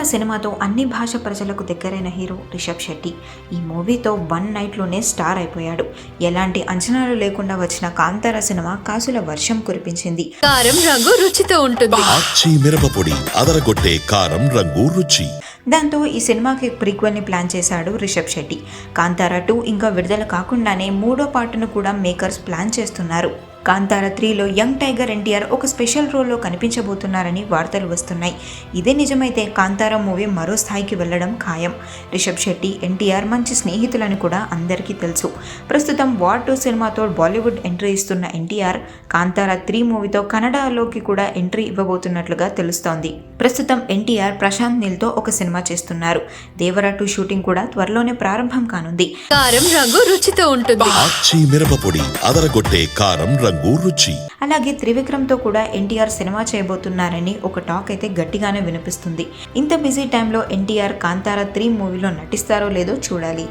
కాంతార సినిమాతో అన్ని భాష ప్రజలకు దగ్గరైన హీరో రిషబ్ శెట్టి. ఈ మూవీతో వన్ నైట్లోనే స్టార్ అయిపోయాడు. ఎలాంటి అంచనాలు లేకుండా వచ్చిన కాంతార సినిమా కాసుల వర్షం కురిపించింది. కారం రంగు రుచితో ఉంటుంది. మిరపపొడి అదరగొట్టే కారం రంగు రుచి. దాంతో ఈ సినిమాకి ప్రీక్వెల్ని ప్లాన్ చేశాడు రిషబ్ శెట్టి. కాంతార టూ ఇంకా విడుదల కాకుండానే మూడో పార్ట్ను కూడా మేకర్స్ ప్లాన్ చేస్తున్నారు. కాంతార త్రీలో యంగ్ టైగర్ ఎన్టీఆర్ ఒక స్పెషల్ రోల్లో కనిపించబోతున్నారని వార్తలు వస్తున్నాయి. ఇదే నిజమైతే కాంతార మూవీ మరో స్థాయికి వెళ్ళడం ఖాయం. రిషబ్ శెట్టి ఎన్టీఆర్ మంచి స్నేహితులని కూడా అందరికీ తెలుసు. ప్రస్తుతం వార్ టూ సినిమాతో బాలీవుడ్ ఎంట్రీ ఇస్తున్న ఎన్టీఆర్ కాంతార త్రీ మూవీతో కన్నడలోకి కూడా ఎంట్రీ ఇవ్వబోతున్నట్లుగా తెలుస్తోంది. ప్రస్తుతం ఎన్టీఆర్ ప్రశాంత్ నీల్తో ఒక సినిమా చేస్తున్నారు. దేవరా టూ షూటింగ్ కూడా త్వరలోనే ప్రారంభం కానుంది. కారం రంగు రుచితో ఉంటుంది. అదరగొట్టే కారం రంగు రుచి అలాగే త్రివిక్రమ్తో కూడా ఎన్టీఆర్ సినిమా చేయబోతున్నారని ఒక టాక్ అయితే గట్టిగానే వినిపిస్తుంది ఇంత బిజీ టైంలో ఎన్టీఆర్ కాంతారా త్రీ మూవీలో నటిస్తారో లేదో చూడాలి